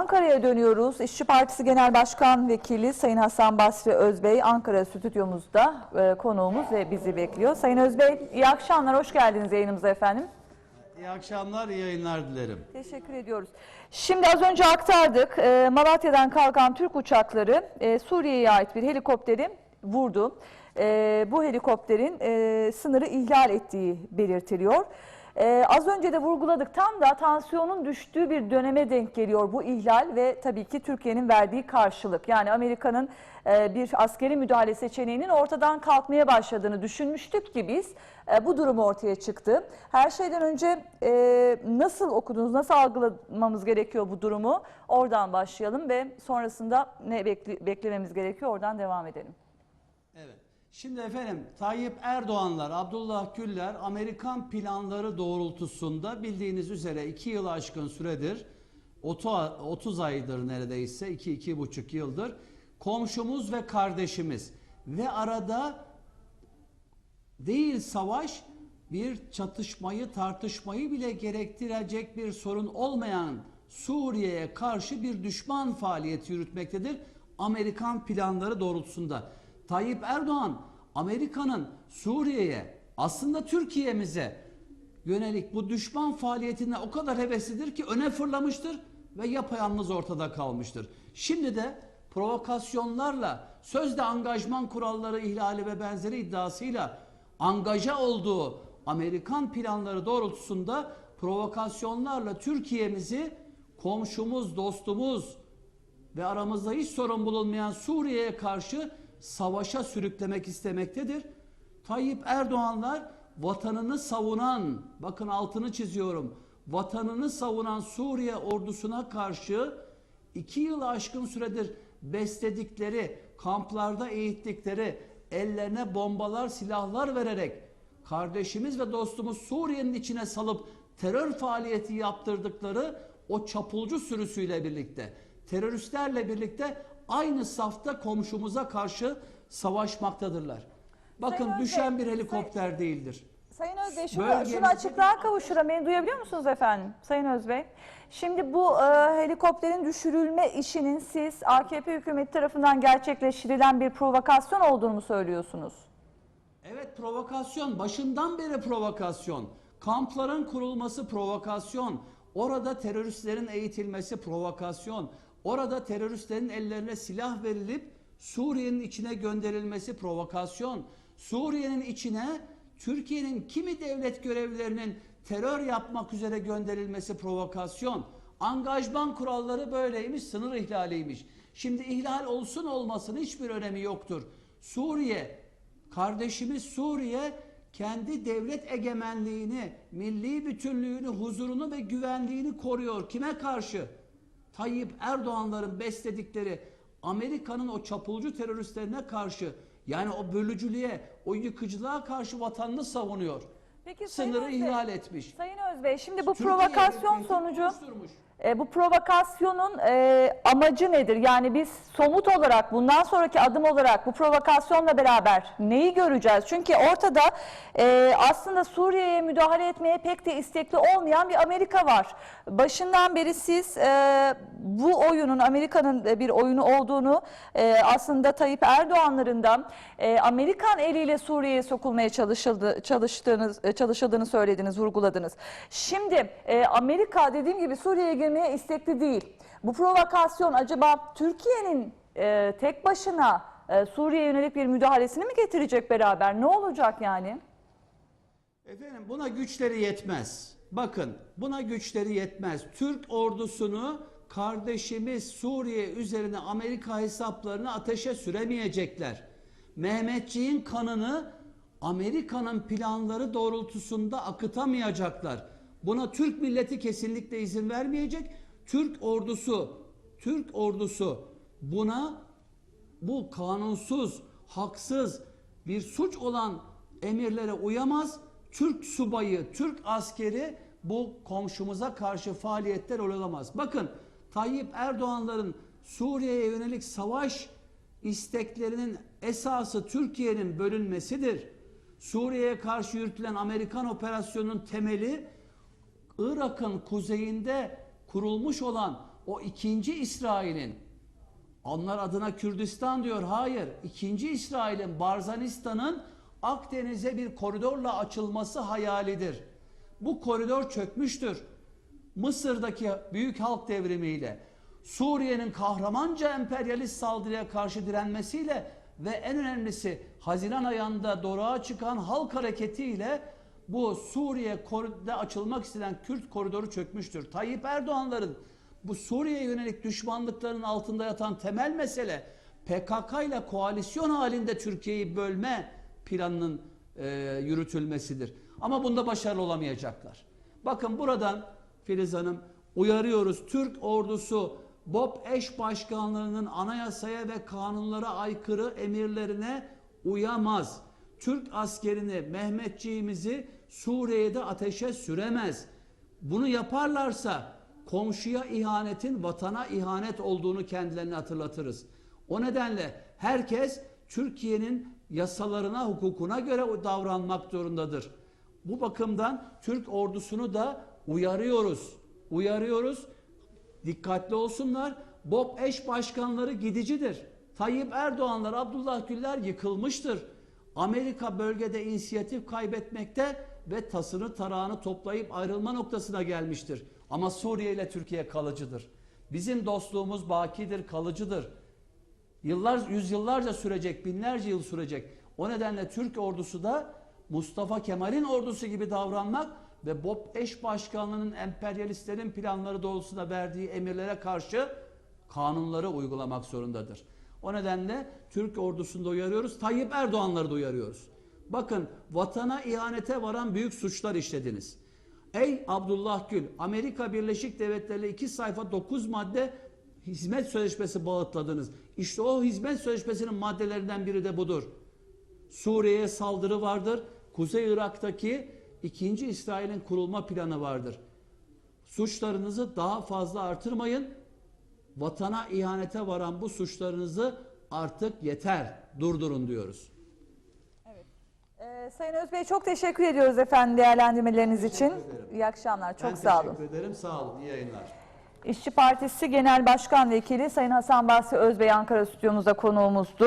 Ankara'ya dönüyoruz. İşçi Partisi Genel Başkan Vekili Sayın Hasan Basri Özbey Ankara stüdyomuzda e, konuğumuz ve bizi bekliyor. Sayın Özbey iyi akşamlar, hoş geldiniz yayınımıza efendim. İyi akşamlar, iyi yayınlar dilerim. Teşekkür ediyoruz. Şimdi az önce aktardık. E, Malatya'dan kalkan Türk uçakları e, Suriye'ye ait bir helikopteri vurdu. E, bu helikopterin e, sınırı ihlal ettiği belirtiliyor. E, az önce de vurguladık tam da tansiyonun düştüğü bir döneme denk geliyor bu ihlal ve tabii ki Türkiye'nin verdiği karşılık. Yani Amerika'nın e, bir askeri müdahale seçeneğinin ortadan kalkmaya başladığını düşünmüştük ki biz e, bu durum ortaya çıktı. Her şeyden önce e, nasıl okudunuz, nasıl algılamamız gerekiyor bu durumu? Oradan başlayalım ve sonrasında ne bekle- beklememiz gerekiyor oradan devam edelim. Şimdi efendim Tayyip Erdoğanlar, Abdullah Güller Amerikan planları doğrultusunda bildiğiniz üzere 2 yıl aşkın süredir 30 aydır neredeyse 2-2,5 yıldır komşumuz ve kardeşimiz ve arada değil savaş bir çatışmayı tartışmayı bile gerektirecek bir sorun olmayan Suriye'ye karşı bir düşman faaliyeti yürütmektedir. Amerikan planları doğrultusunda. Tayyip Erdoğan Amerika'nın Suriye'ye aslında Türkiye'mize yönelik bu düşman faaliyetine o kadar heveslidir ki öne fırlamıştır ve yapayalnız ortada kalmıştır. Şimdi de provokasyonlarla sözde angajman kuralları ihlali ve benzeri iddiasıyla angaja olduğu Amerikan planları doğrultusunda provokasyonlarla Türkiye'mizi komşumuz, dostumuz ve aramızda hiç sorun bulunmayan Suriye'ye karşı savaşa sürüklemek istemektedir. Tayyip Erdoğanlar vatanını savunan, bakın altını çiziyorum, vatanını savunan Suriye ordusuna karşı iki yıl aşkın süredir besledikleri, kamplarda eğittikleri, ellerine bombalar, silahlar vererek kardeşimiz ve dostumuz Suriye'nin içine salıp terör faaliyeti yaptırdıkları o çapulcu sürüsüyle birlikte, teröristlerle birlikte aynı safta komşumuza karşı savaşmaktadırlar. Bakın Sayın düşen Özbey, bir helikopter değildir. Sayın Özbey şunu, Bölgemizde şunu açıklığa kavuşturan beni duyabiliyor musunuz efendim? Sayın Özbey. Şimdi bu e, helikopterin düşürülme işinin siz AKP hükümeti tarafından gerçekleştirilen bir provokasyon olduğunu mu söylüyorsunuz? Evet provokasyon. Başından beri provokasyon. Kampların kurulması provokasyon. Orada teröristlerin eğitilmesi provokasyon. Orada teröristlerin ellerine silah verilip Suriye'nin içine gönderilmesi provokasyon. Suriye'nin içine Türkiye'nin kimi devlet görevlilerinin terör yapmak üzere gönderilmesi provokasyon. Angajman kuralları böyleymiş, sınır ihlaliymiş. Şimdi ihlal olsun olmasın hiçbir önemi yoktur. Suriye Kardeşimiz Suriye kendi devlet egemenliğini, milli bütünlüğünü, huzurunu ve güvenliğini koruyor. Kime karşı? Tayyip Erdoğanların besledikleri Amerika'nın o çapulcu teröristlerine karşı yani o bölücülüğe, o yıkıcılığa karşı vatanını savunuyor. Peki Sayın Sınırı Özbey- ihlal etmiş. Sayın Özbey şimdi bu Türkiye'yi provokasyon sonucu oluşturmuş. E, bu provokasyonun e, amacı nedir? Yani biz somut olarak bundan sonraki adım olarak bu provokasyonla beraber neyi göreceğiz? Çünkü ortada e, aslında Suriye'ye müdahale etmeye pek de istekli olmayan bir Amerika var. Başından beri siz e, bu oyunun Amerika'nın e, bir oyunu olduğunu e, aslında Tayyip Erdoğan'ların da e, Amerikan eliyle Suriye'ye sokulmaya çalışıldı, çalıştığınız, e, çalışıldığını söylediniz, vurguladınız. Şimdi e, Amerika dediğim gibi Suriye'ye girmeye istekli değil. Bu provokasyon acaba Türkiye'nin e, tek başına e, Suriye'ye yönelik bir müdahalesini mi getirecek beraber? Ne olacak yani? Efendim buna güçleri yetmez. Bakın buna güçleri yetmez. Türk ordusunu kardeşimiz Suriye üzerine Amerika hesaplarını ateşe süremeyecekler. Mehmetçiğin kanını Amerika'nın planları doğrultusunda akıtamayacaklar. Buna Türk milleti kesinlikle izin vermeyecek. Türk ordusu, Türk ordusu buna bu kanunsuz, haksız bir suç olan emirlere uyamaz. Türk subayı, Türk askeri bu komşumuza karşı faaliyetler olamaz. Bakın Tayyip Erdoğanların Suriye'ye yönelik savaş isteklerinin esası Türkiye'nin bölünmesidir. Suriye'ye karşı yürütülen Amerikan operasyonunun temeli Irak'ın kuzeyinde kurulmuş olan o ikinci İsrail'in onlar adına Kürdistan diyor. Hayır. İkinci İsrail'in Barzanistan'ın Akdeniz'e bir koridorla açılması hayalidir. Bu koridor çökmüştür. Mısır'daki büyük halk devrimiyle, Suriye'nin kahramanca emperyalist saldırıya karşı direnmesiyle ve en önemlisi Haziran ayında doruğa çıkan halk hareketiyle bu Suriye koridorda açılmak istenen Kürt koridoru çökmüştür. Tayyip Erdoğan'ların bu Suriye'ye yönelik düşmanlıkların altında yatan temel mesele PKK ile koalisyon halinde Türkiye'yi bölme planının e, yürütülmesidir. Ama bunda başarılı olamayacaklar. Bakın buradan Filiz Hanım uyarıyoruz. Türk ordusu BOP eş başkanlığının anayasaya ve kanunlara aykırı emirlerine uyamaz. Türk askerini, Mehmetçiğimizi Suriye'de ateşe süremez. Bunu yaparlarsa komşuya ihanetin vatana ihanet olduğunu kendilerine hatırlatırız. O nedenle herkes Türkiye'nin yasalarına, hukukuna göre davranmak zorundadır. Bu bakımdan Türk ordusunu da uyarıyoruz. Uyarıyoruz. Dikkatli olsunlar. BOP eş başkanları gidicidir. Tayyip Erdoğanlar, Abdullah Güller yıkılmıştır. Amerika bölgede inisiyatif kaybetmekte ve tasını tarağını toplayıp ayrılma noktasına gelmiştir. Ama Suriye ile Türkiye kalıcıdır. Bizim dostluğumuz bakidir, kalıcıdır. Yıllar, yüzyıllarca sürecek, binlerce yıl sürecek. O nedenle Türk ordusu da Mustafa Kemal'in ordusu gibi davranmak ve BOP eş başkanlığının emperyalistlerin planları doğrultusunda verdiği emirlere karşı kanunları uygulamak zorundadır. O nedenle Türk ordusunu da uyarıyoruz, Tayyip Erdoğan'ları da uyarıyoruz. Bakın vatana ihanete varan büyük suçlar işlediniz. Ey Abdullah Gül, Amerika Birleşik Devletleri iki sayfa 9 madde hizmet sözleşmesi bağıtladınız. İşte o hizmet sözleşmesinin maddelerinden biri de budur. Suriye'ye saldırı vardır. Kuzey Irak'taki ikinci İsrail'in kurulma planı vardır. Suçlarınızı daha fazla artırmayın. Vatana ihanete varan bu suçlarınızı artık yeter. Durdurun diyoruz. Ee, Sayın Özbey çok teşekkür ediyoruz efendim değerlendirmeleriniz için. ederim. İyi akşamlar. Çok Ben sağ olun. Teşekkür ederim. Sağ olun. İyi yayınlar. İşçi Partisi Genel Başkan Vekili Sayın Hasan Bahsi Özbey Ankara stüdyomuzda konuğumuzdu.